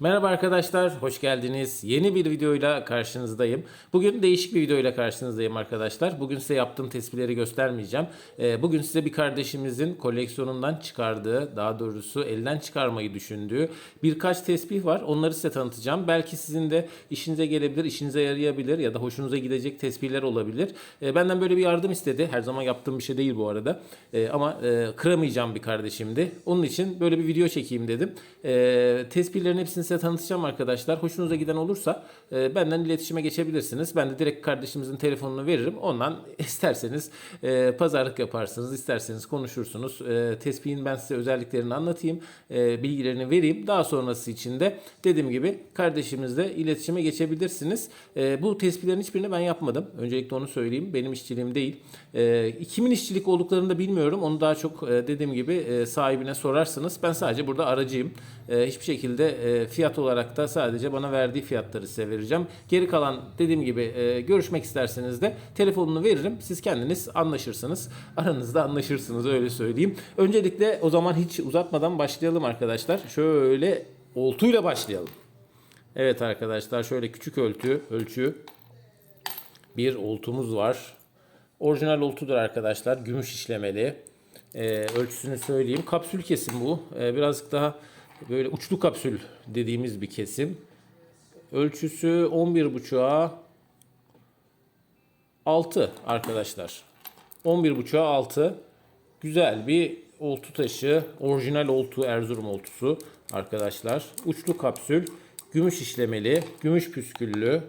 Merhaba arkadaşlar, hoş geldiniz. Yeni bir videoyla karşınızdayım. Bugün değişik bir videoyla karşınızdayım arkadaşlar. Bugün size yaptığım tespihleri göstermeyeceğim. Ee, Bugün size bir kardeşimizin koleksiyonundan çıkardığı, daha doğrusu elden çıkarmayı düşündüğü birkaç tespih var. Onları size tanıtacağım. Belki sizin de işinize gelebilir, işinize yarayabilir ya da hoşunuza gidecek tespihler olabilir. Ee, Benden böyle bir yardım istedi. Her zaman yaptığım bir şey değil bu arada. Ee, Ama e, kıramayacağım bir kardeşimdi. Onun için böyle bir video çekeyim dedim. Tespihlerin hepsini size tanıtacağım arkadaşlar. Hoşunuza giden olursa e, benden iletişime geçebilirsiniz. Ben de direkt kardeşimizin telefonunu veririm. Ondan isterseniz e, pazarlık yaparsınız, isterseniz konuşursunuz. E, tespihin ben size özelliklerini anlatayım, e, bilgilerini vereyim. Daha sonrası için de dediğim gibi kardeşimizle iletişime geçebilirsiniz. E, bu tespihlerin hiçbirini ben yapmadım. Öncelikle onu söyleyeyim. Benim işçiliğim değil. E, kimin işçilik olduklarını da bilmiyorum. Onu daha çok e, dediğim gibi e, sahibine sorarsınız. Ben sadece burada aracıyım. E, hiçbir şekilde e, fiyat olarak da sadece bana verdiği fiyatları size vereceğim. Geri kalan dediğim gibi e, görüşmek isterseniz de telefonunu veririm. Siz kendiniz anlaşırsınız. Aranızda anlaşırsınız öyle söyleyeyim. Öncelikle o zaman hiç uzatmadan başlayalım arkadaşlar. Şöyle oltuyla başlayalım. Evet arkadaşlar şöyle küçük ölçü, ölçü bir oltumuz var. Orijinal oltudur arkadaşlar. Gümüş işlemeli. Ee, ölçüsünü söyleyeyim. Kapsül kesim bu. Ee, birazcık daha böyle uçlu kapsül dediğimiz bir kesim. Ölçüsü 11.5'a 6 arkadaşlar. 11.5'a 6. Güzel bir oltu taşı. Orijinal oltu Erzurum oltusu arkadaşlar. Uçlu kapsül. Gümüş işlemeli. Gümüş püsküllü.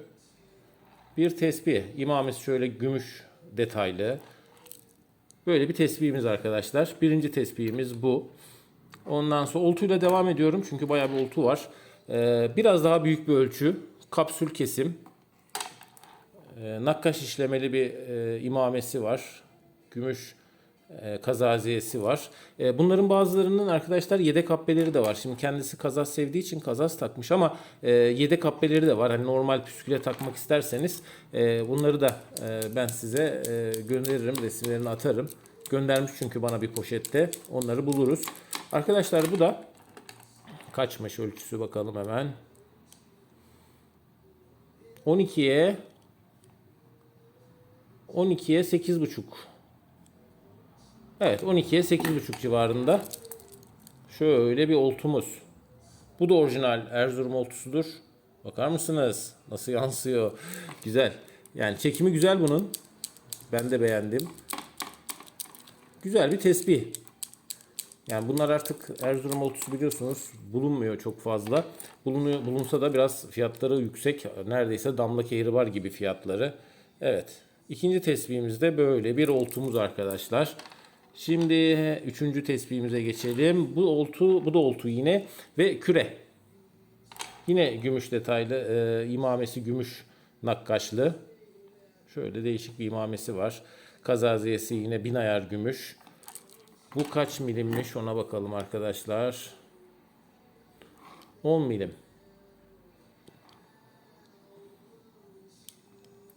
Bir tespih. İmamesi şöyle gümüş detaylı. Böyle bir tespihimiz arkadaşlar. Birinci tespihimiz bu. Ondan sonra oltuyla devam ediyorum. Çünkü bayağı bir oltu var. Ee, biraz daha büyük bir ölçü. Kapsül kesim. Ee, nakkaş işlemeli bir e, imamesi var. Gümüş e, kazaziyesi var. E, bunların bazılarının arkadaşlar yedek kapbeleri de var. Şimdi kendisi kazaz sevdiği için kazaz takmış ama e, yedek kapbeleri de var. Hani normal püsküle takmak isterseniz e, bunları da e, ben size e, gönderirim. Resimlerini atarım. Göndermiş çünkü bana bir poşette. Onları buluruz. Arkadaşlar bu da kaçmış ölçüsü bakalım hemen. 12'ye 12'ye 8,5 Evet 12'ye 8,5 civarında. Şöyle bir oltumuz. Bu da orijinal Erzurum oltusudur. Bakar mısınız? Nasıl yansıyor? Güzel. Yani çekimi güzel bunun. Ben de beğendim. Güzel bir tesbih. Yani bunlar artık Erzurum oltusu biliyorsunuz bulunmuyor çok fazla. Bulunuyor, bulunsa da biraz fiyatları yüksek. Neredeyse damla kehribar gibi fiyatları. Evet. İkinci tesbihimizde böyle bir oltumuz arkadaşlar. Şimdi üçüncü tespihimize geçelim. Bu oltu, bu da oltu yine ve küre. Yine gümüş detaylı, e, imamesi gümüş nakkaşlı. Şöyle değişik bir imamesi var. Kazaziyesi yine bin ayar gümüş. Bu kaç milimmiş ona bakalım arkadaşlar. 10 milim.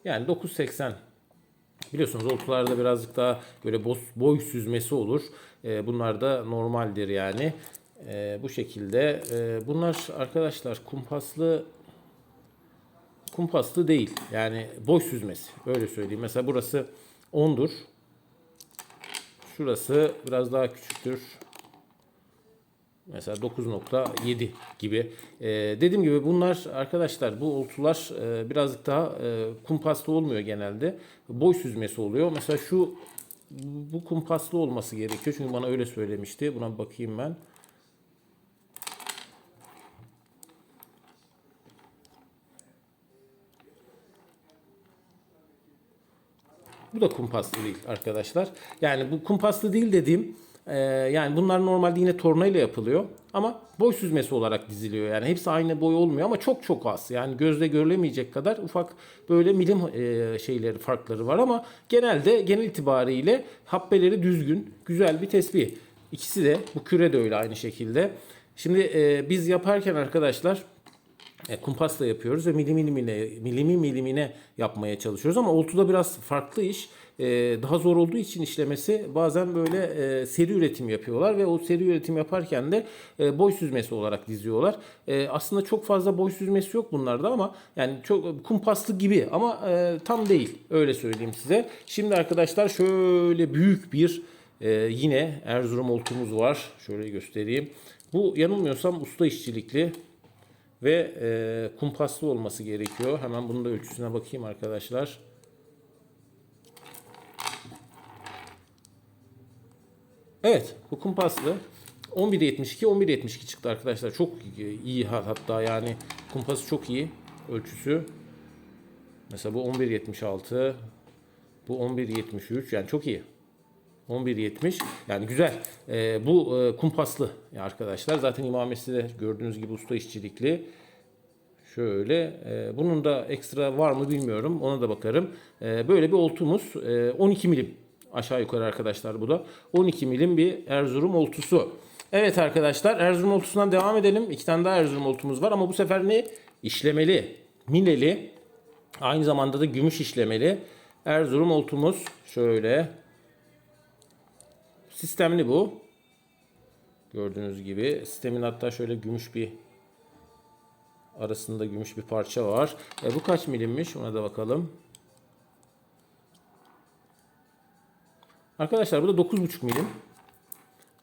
Yani 9.80 Biliyorsunuz oltularda birazcık daha böyle boy, süzmesi olur. E, bunlar da normaldir yani. E, bu şekilde. E, bunlar arkadaşlar kumpaslı kumpaslı değil. Yani boy süzmesi. Öyle söyleyeyim. Mesela burası 10'dur. Şurası biraz daha küçüktür. Mesela 9.7 gibi. Ee, dediğim gibi bunlar arkadaşlar bu oltular e, birazcık daha e, kumpaslı olmuyor genelde. Boy süzmesi oluyor. Mesela şu bu kumpaslı olması gerekiyor. Çünkü bana öyle söylemişti. Buna bakayım ben. Bu da kumpaslı değil arkadaşlar. Yani bu kumpaslı değil dediğim e, yani bunlar normalde yine tornayla yapılıyor ama boy süzmesi olarak diziliyor. Yani hepsi aynı boy olmuyor ama çok çok az. Yani gözle görülemeyecek kadar ufak böyle milim e, şeyleri farkları var ama genelde genel itibariyle habbeleri düzgün, güzel bir tesbih. İkisi de bu küre de öyle aynı şekilde. Şimdi e, biz yaparken arkadaşlar e, kumpasla yapıyoruz ve milimi milimine, milimi milimine yapmaya çalışıyoruz ama oltuda biraz farklı iş. E, daha zor olduğu için işlemesi bazen böyle e, seri üretim yapıyorlar ve o seri üretim yaparken de e, boy süzmesi olarak diziyorlar. E, aslında çok fazla boy süzmesi yok bunlarda ama yani çok kumpaslı gibi ama e, tam değil öyle söyleyeyim size. Şimdi arkadaşlar şöyle büyük bir e, yine Erzurum oltumuz var. Şöyle göstereyim. Bu yanılmıyorsam usta işçilikli ve e, kumpaslı olması gerekiyor. Hemen bunun da ölçüsüne bakayım arkadaşlar. Evet bu kumpaslı. 11.72 11.72 çıktı arkadaşlar. Çok iyi hatta yani kumpası çok iyi ölçüsü. Mesela bu 11.76 bu 11.73 yani çok iyi. 11.70 yani güzel. Ee, bu e, kumpaslı arkadaşlar. Zaten imamesi de gördüğünüz gibi usta işçilikli. Şöyle e, bunun da ekstra var mı bilmiyorum. Ona da bakarım. E, böyle bir oltumuz. E, 12 milim aşağı yukarı arkadaşlar bu da. 12 milim bir Erzurum oltusu. Evet arkadaşlar Erzurum oltusundan devam edelim. İki tane daha Erzurum oltumuz var ama bu sefer ne? İşlemeli, mineli. Aynı zamanda da gümüş işlemeli. Erzurum oltumuz şöyle. Sistemli bu. Gördüğünüz gibi sistemin hatta şöyle gümüş bir arasında gümüş bir parça var. E, bu kaç milimmiş? Ona da bakalım. Arkadaşlar bu da 9,5 milim.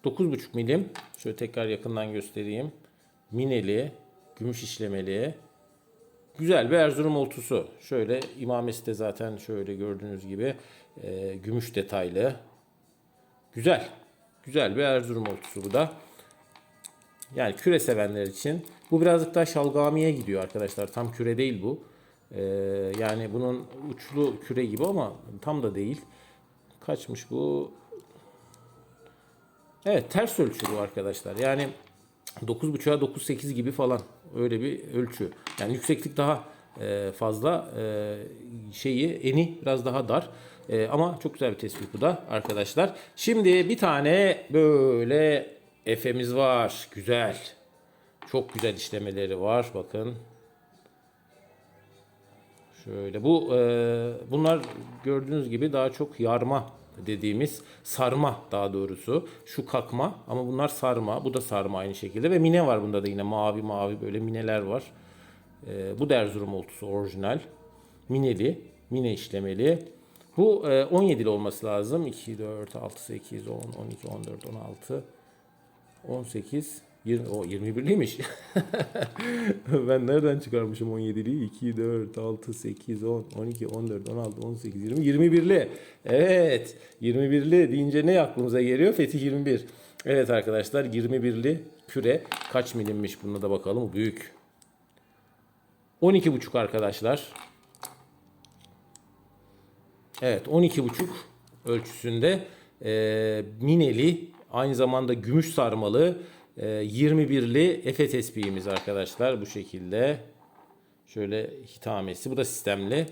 9,5 milim. Şöyle tekrar yakından göstereyim. Mineli, gümüş işlemeli. Güzel bir Erzurum oltusu. Şöyle imamesi de zaten şöyle gördüğünüz gibi e, gümüş detaylı. Güzel. Güzel bir Erzurum oltusu bu da. Yani küre sevenler için. Bu birazcık daha şalgamiye gidiyor arkadaşlar. Tam küre değil bu. Ee, yani bunun uçlu küre gibi ama tam da değil. Kaçmış bu? Evet ters ölçü bu arkadaşlar. Yani 9.5'a 9.8 gibi falan öyle bir ölçü. Yani yükseklik daha fazla e, şeyi eni biraz daha dar. E, ama çok güzel bir tespit bu da arkadaşlar. Şimdi bir tane böyle Efe'miz var. Güzel. Çok güzel işlemeleri var. Bakın. Şöyle bu e, bunlar gördüğünüz gibi daha çok yarma dediğimiz sarma daha doğrusu. Şu kakma ama bunlar sarma. Bu da sarma aynı şekilde ve mine var bunda da yine mavi mavi böyle mineler var. E, bu da Erzurum oltusu orijinal. Mineli, mine işlemeli. Bu e, 17'li olması lazım. 2, 4, 6, 8, 10, 12, 14, 16, 18, 20, o 21'liymiş. ben nereden çıkarmışım 17'liyi? 2, 4, 6, 8, 10, 12, 14, 16, 18, 20, 21'li. Evet, 21'li deyince ne aklımıza geliyor? Fetih 21. Evet arkadaşlar 21'li küre kaç milimmiş buna da bakalım. Büyük. 12,5 arkadaşlar. Evet 12,5 ölçüsünde e, mineli aynı zamanda gümüş sarmalı e, 21'li Efe tespihimiz arkadaşlar bu şekilde. Şöyle hitamesi bu da sistemli.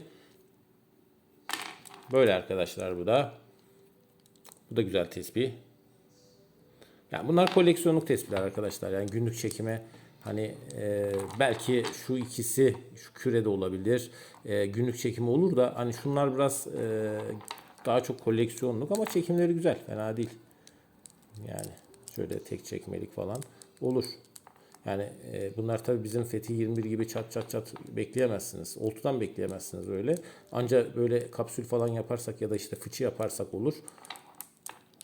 Böyle arkadaşlar bu da. Bu da güzel tespih. Yani bunlar koleksiyonluk tespihler arkadaşlar. Yani günlük çekime Hani e, belki şu ikisi şu kürede olabilir. E, günlük çekimi olur da hani şunlar biraz e, daha çok koleksiyonluk ama çekimleri güzel. Fena değil. Yani şöyle tek çekmelik falan olur. Yani e, bunlar tabii bizim Fethi 21 gibi çat çat çat bekleyemezsiniz. Oltudan bekleyemezsiniz öyle. Ancak böyle kapsül falan yaparsak ya da işte fıçı yaparsak olur.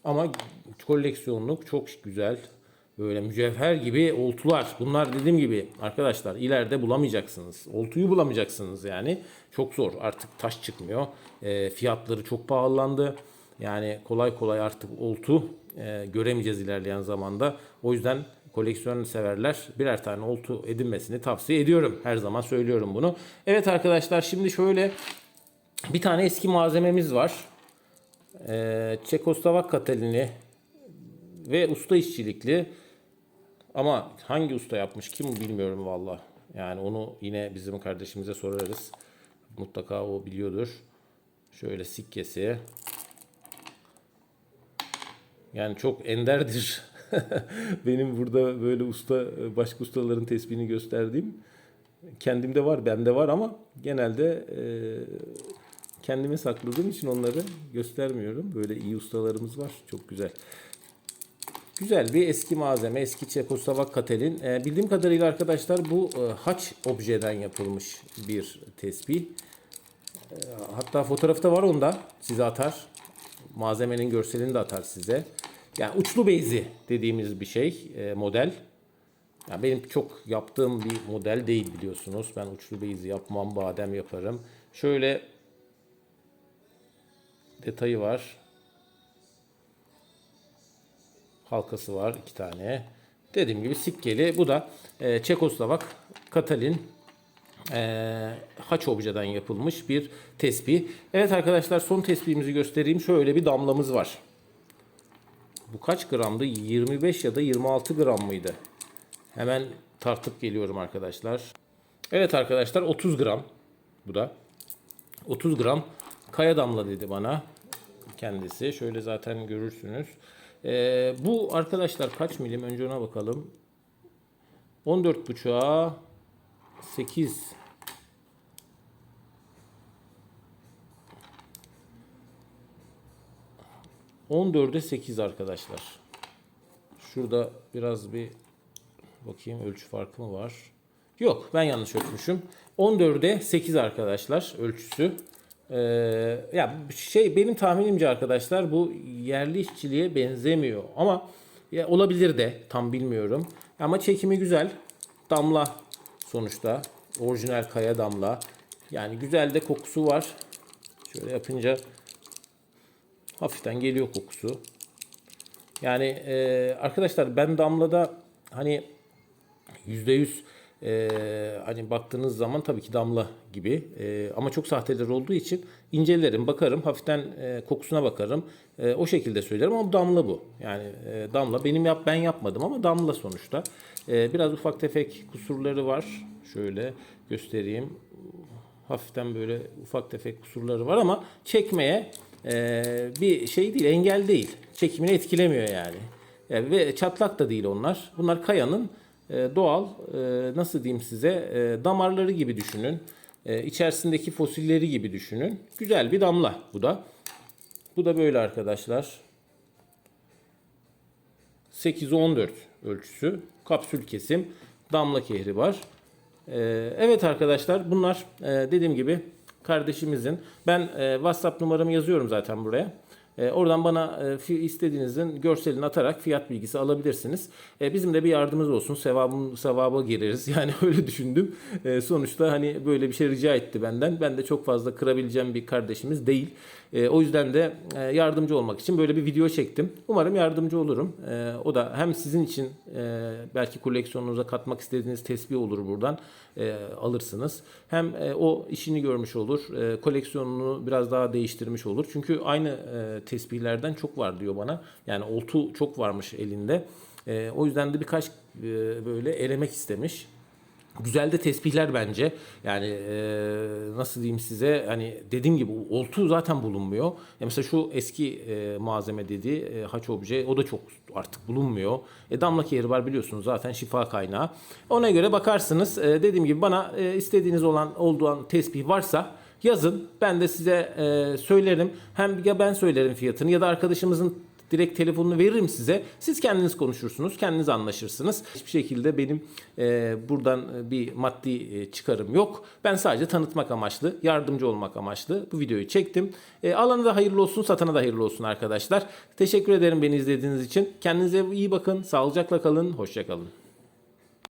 Ama koleksiyonluk çok güzel. Böyle mücevher gibi oltular. Bunlar dediğim gibi arkadaşlar ileride bulamayacaksınız. Oltuyu bulamayacaksınız yani. Çok zor. Artık taş çıkmıyor. E, fiyatları çok pahalandı. Yani kolay kolay artık oltu e, göremeyeceğiz ilerleyen zamanda. O yüzden koleksiyon severler birer tane oltu edinmesini tavsiye ediyorum. Her zaman söylüyorum bunu. Evet arkadaşlar şimdi şöyle bir tane eski malzememiz var. Ee, Çekoslovak Katalini ve usta işçilikli. Ama hangi usta yapmış kim bilmiyorum valla. Yani onu yine bizim kardeşimize sorarız. Mutlaka o biliyordur. Şöyle sikkesi. Yani çok enderdir. Benim burada böyle usta başka ustaların tespihini gösterdiğim. Kendimde var, bende var ama genelde e, kendime sakladığım için onları göstermiyorum. Böyle iyi ustalarımız var. Çok güzel. Güzel bir eski malzeme. Eski Çekoslovak katelin. E, bildiğim kadarıyla arkadaşlar bu e, haç objeden yapılmış bir tespih. E, hatta fotoğrafı da var onda. Size atar. Malzemenin görselini de atar size. Yani uçlu beyzi dediğimiz bir şey. e, model. Ya benim çok yaptığım bir model değil biliyorsunuz. Ben uçlu beyzi yapmam, badem yaparım. Şöyle detayı var. Halkası var iki tane. Dediğim gibi sikkeli. Bu da e, Çekoslovak Katalin e, haç objeden yapılmış bir tespih. Evet arkadaşlar son tespihimizi göstereyim. Şöyle bir damlamız var. Bu kaç gramdı? 25 ya da 26 gram mıydı? Hemen tartıp geliyorum arkadaşlar. Evet arkadaşlar 30 gram. Bu da. 30 gram kaya damla dedi bana kendisi. Şöyle zaten görürsünüz. Ee, bu arkadaşlar kaç milim? Önce ona bakalım. 14 buçuğa 8 14'e 8 arkadaşlar. Şurada biraz bir bakayım ölçü farkı mı var? Yok ben yanlış ölçmüşüm. 14'e 8 arkadaşlar ölçüsü. Ee, ya şey benim tahminimce arkadaşlar bu yerli işçiliğe benzemiyor ama ya olabilir de tam bilmiyorum. Ama çekimi güzel. Damla sonuçta orijinal kaya damla. Yani güzel de kokusu var. Şöyle yapınca hafiften geliyor kokusu. Yani e, arkadaşlar ben damlada hani yüzde yüz e, hani baktığınız zaman tabii ki damla gibi. E, ama çok sahteler olduğu için incelerim bakarım hafiften e, kokusuna bakarım. E, o şekilde söylerim ama damla bu. Yani e, damla. Benim yap ben yapmadım ama damla sonuçta. E, biraz ufak tefek kusurları var. Şöyle göstereyim. Hafiften böyle ufak tefek kusurları var ama çekmeye e, bir şey değil, engel değil. Çekimini etkilemiyor yani. E, ve çatlak da değil onlar. Bunlar kayanın doğal, e, nasıl diyeyim size, e, damarları gibi düşünün. E, içerisindeki fosilleri gibi düşünün. Güzel bir damla bu da. Bu da böyle arkadaşlar. 8-14 ölçüsü. Kapsül kesim. Damla kehri var. Ee, evet arkadaşlar bunlar dediğim gibi kardeşimizin. Ben WhatsApp numaramı yazıyorum zaten buraya. E, oradan bana e, istediğinizin görselini atarak fiyat bilgisi alabilirsiniz. E, bizim de bir yardımımız olsun. Sevabım, sevaba gireriz. Yani öyle düşündüm. E, sonuçta hani böyle bir şey rica etti benden. Ben de çok fazla kırabileceğim bir kardeşimiz değil. E, o yüzden de e, yardımcı olmak için böyle bir video çektim. Umarım yardımcı olurum. E, o da hem sizin için e, belki koleksiyonunuza katmak istediğiniz tesbih olur buradan e, alırsınız. Hem e, o işini görmüş olur. E, koleksiyonunu biraz daha değiştirmiş olur. Çünkü aynı e, tesbihlerden çok var diyor bana. Yani oltu çok varmış elinde. E, o yüzden de birkaç e, böyle elemek istemiş. Güzel de tespihler bence. Yani e, nasıl diyeyim size hani dediğim gibi oltu zaten bulunmuyor. Ya mesela şu eski e, malzeme dediği e, haç obje o da çok artık bulunmuyor. E, damla kehri var biliyorsunuz zaten şifa kaynağı. Ona göre bakarsınız. E, dediğim gibi bana e, istediğiniz olan olduğu tesbih varsa yazın. Ben de size e, söylerim. Hem ya ben söylerim fiyatını ya da arkadaşımızın direkt telefonunu veririm size. Siz kendiniz konuşursunuz, kendiniz anlaşırsınız. Hiçbir şekilde benim e, buradan e, bir maddi e, çıkarım yok. Ben sadece tanıtmak amaçlı, yardımcı olmak amaçlı bu videoyu çektim. E, alana da hayırlı olsun, satana da hayırlı olsun arkadaşlar. Teşekkür ederim beni izlediğiniz için. Kendinize iyi bakın, sağlıcakla kalın, hoşça kalın.